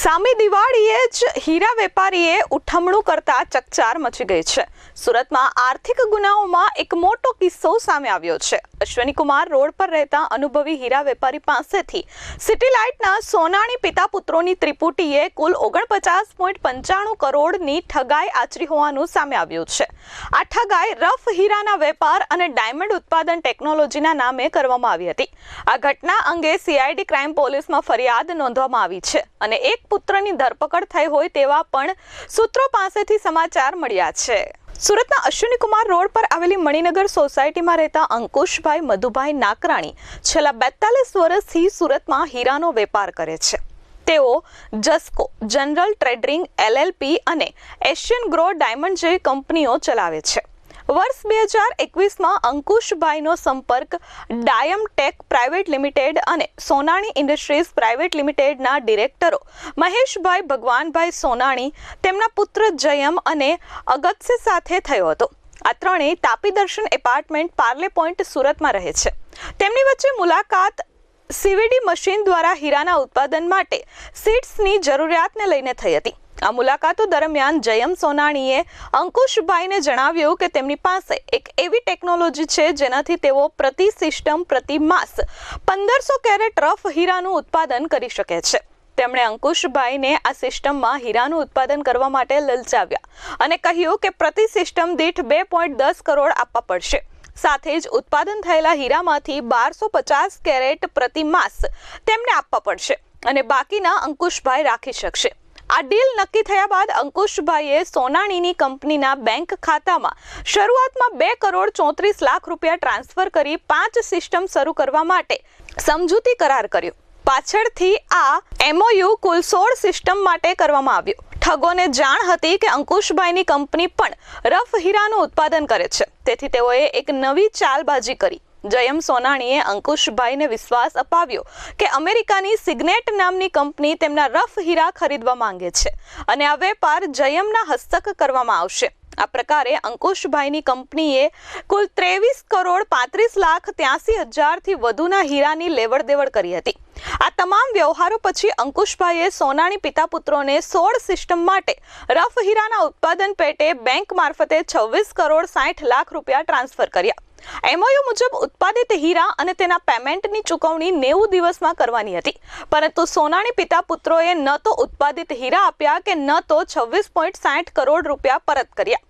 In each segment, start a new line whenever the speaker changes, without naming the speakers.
સામે દિવાળીએ જ હીરા વેપારીએ ઉઠમણું કરતા ચકચાર મચી ગઈ છે. સુરતમાં આર્થિક ગુનાઓમાં એક મોટો કિસ્સો સામે આવ્યો છે. અશ્વની કુમાર રોડ પર રહેતા અનુભવી હીરા વેપારી પાસેથી સિટી લાઇટના સોનાણી પિતા પુત્રોની ત્રિપુટીએ કુલ ઓગણપચાસ પોઈન્ટ પંચાણું કરોડની ઠગાઈ આચરી હોવાનું સામે આવ્યું છે. આ ઠગાઈ રફ હીરાના વેપાર અને ડાયમંડ ઉત્પાદન ટેકનોલોજીના નામે કરવામાં આવી હતી. આ ઘટના અંગે સીઆઈડી ક્રાઇમ પોલીસમાં ફરિયાદ નોંધવામાં આવી છે અને એક પુત્રની ધરપકડ થઈ હોય તેવા પણ સૂત્રો પાસેથી સમાચાર મળ્યા છે. સુરતના અશ્વિની કુમાર રોડ પર આવેલી મણિનગર સોસાયટીમાં રહેતા અંકુશભાઈ મધુભાઈ નાકરાણી છેલ્લા બેતાલીસ વર્ષથી સુરતમાં હીરાનો વેપાર કરે છે. તેઓ જસ્કો, જનરલ ટ્રેડિંગ એલએલપી અને એશિયન ગ્રો ડાયમંડ જેવી કંપનીઓ ચલાવે છે. વર્ષ બે હજાર એકવીસમાં અંકુશભાઈનો સંપર્ક ડાયમ ટેક પ્રાઇવેટ લિમિટેડ અને સોનાણી ઇન્ડસ્ટ્રીઝ પ્રાઇવેટ લિમિટેડના ડિરેક્ટરો. મહેશભાઈ ભગવાનભાઈ સોનાણી તેમના પુત્ર જયમ અને અગત્ય સાથે થયો હતો. આ ત્રણેય તાપી દર્શન એપાર્ટમેન્ટ પાર્લે પોઈન્ટ સુરતમાં રહે છે. તેમની વચ્ચે મુલાકાત સીવીડી મશીન દ્વારા હીરાના ઉત્પાદન માટે સીડ્સની જરૂરિયાતને લઈને થઈ હતી. આ મુલાકાતો દરમિયાન જયમ સોનાણીએ અંકુશભાઈને જણાવ્યું કે તેમની પાસે એક એવી ટેકનોલોજી છે જેનાથી તેઓ પ્રતિ સિસ્ટમ, પ્રતિ માસ પંદરસો કેરેટ રફ હીરાનું ઉત્પાદન કરી શકે છે. તેમણે અંકુશભાઈને આ સિસ્ટમમાં હીરાનું ઉત્પાદન કરવા માટે લલચાવ્યા અને કહ્યું કે પ્રતિ સિસ્ટમ દીઠ બે પોઈન્ટ દસ કરોડ આપવા પડશે. સાથે જ ઉત્પાદન થયેલા હીરામાંથી બારસો પચાસ કેરેટ પ્રતિ માસ તેમને આપવા પડશે અને બાકીના અંકુશભાઈ રાખી શકશે. આ ડીલ નક્કી થયા બાદ અંકુશભાઈએ સોનાણીની કંપનીના બેંક ખાતામાં શરૂઆતમાં બે કરોડ ચોત્રીસ લાખ રૂપિયા ટ્રાન્સફર કરી પાંચ સિસ્ટમ શરૂ કરવા માટે સમજૂતી કરાર કર્યો. પાછળથી આ એમઓયુ કુલ સોળ સિસ્ટમ માટે કરવામાં આવ્યો. ઠગોને જાણ હતી કે અંકુશભાઈની કંપની પણ રફ હીરાનું ઉત્પાદન કરે છે. તેથી તેઓએ એક નવી ચાલબાજી કરી. જયમ સોનાણીએ અંકુશભાઈને વિશ્વાસ અપાવ્યો કે અમેરિકાની સિગ્નેટ નામની કંપની તેમના રફ હીરા ખરીદવા માંગે છે અને આ વેપાર જયમના હસ્તક કરવામાં આવશે. આ પ્રકારે અંકુશભાઈની કંપનીએ કુલ ત્રેવીસ કરોડ પાંત્રીસ લાખ ત્યાસી હજારથી વધુના હીરાની લેવડ દેવડ કરી હતી. આ તમામ વ્યવહારો પછી અંકુશભાઈએ સોનાણી પિતા પુત્રોને સોળ સિસ્ટમ માટે રફ હીરાના ઉત્પાદન પેટે બેંક મારફતે છવ્વીસ કરોડ સાઠ લાખ રૂપિયા ટ્રાન્સફર કર્યા. એમઓયુ મુજબ ઉત્પાદિત હીરા અને તેના પેમેન્ટની ચૂકવણી નેવું દિવસમાં કરવાની હતી. પરંતુ સોનાણી પિતા પુત્રોએ ન તો ઉત્પાદિત હીરા આપ્યા કે ન તો છવ્વીસ પોઈન્ટ સાઠ કરોડ રૂપિયા પરત કર્યા.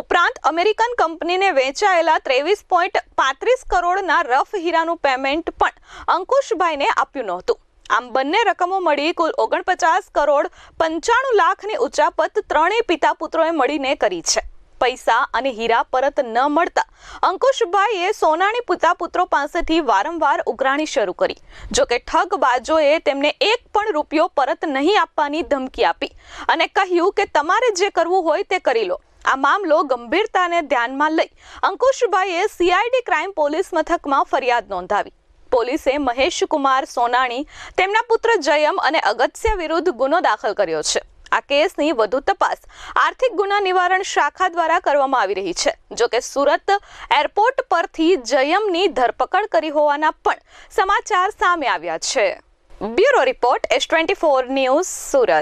ઉપરાંત અમેરિકન કંપનીને વેચાયેલા ત્રેવીસ પોઈન્ટ પાંત્રીસ કરોડના રફ હીરાનું પેમેન્ટ પણ અંકુશભાઈને આપ્યું નહોતું. આમ બંને રકમો મળી કુલ ઓગણપચાસ કરોડ પંચાણું લાખની ઉચાપત ત્રણેય પિતા પુત્રોએ મળીને કરી છે. પૈસા અને હીરા પરત ન મળતા. અંકુશભાઈએ સોનાની પિતા પુત્રો પાસેથી વારંવાર ઉઘરાણી શરૂ કરી. જો કે ઠગ બાજોએ તેમને એક પણ રૂપિયો પરત નહીં આપવાની ધમકી આપી અને કહ્યું કે તમારે જે કરવું હોય તે કરી લો. આ મામલો ગંભીરતાને ધ્યાનમાં લઈ અંકુશભાઈએ સીઆઈડી ક્રાઇમ પોલીસ મથકમાં ફરિયાદ નોંધાવી. પોલીસે મહેશ કુમાર સોનાણી, તેમના પુત્ર જયમ અને અગત્ય વિરુદ્ધ ગુનો દાખલ કર્યો છે. આ કેસની વધુ તપાસ આર્થિક ગુના નિવારણ શાખા દ્વારા કરવામાં આવી રહી છે. જો કે સુરત એરપોર્ટ પરથી જયમની ધરપકડ કરી હોવાના પણ સમાચાર સામે આવ્યા છે. Bureau report S twenty four news Surat.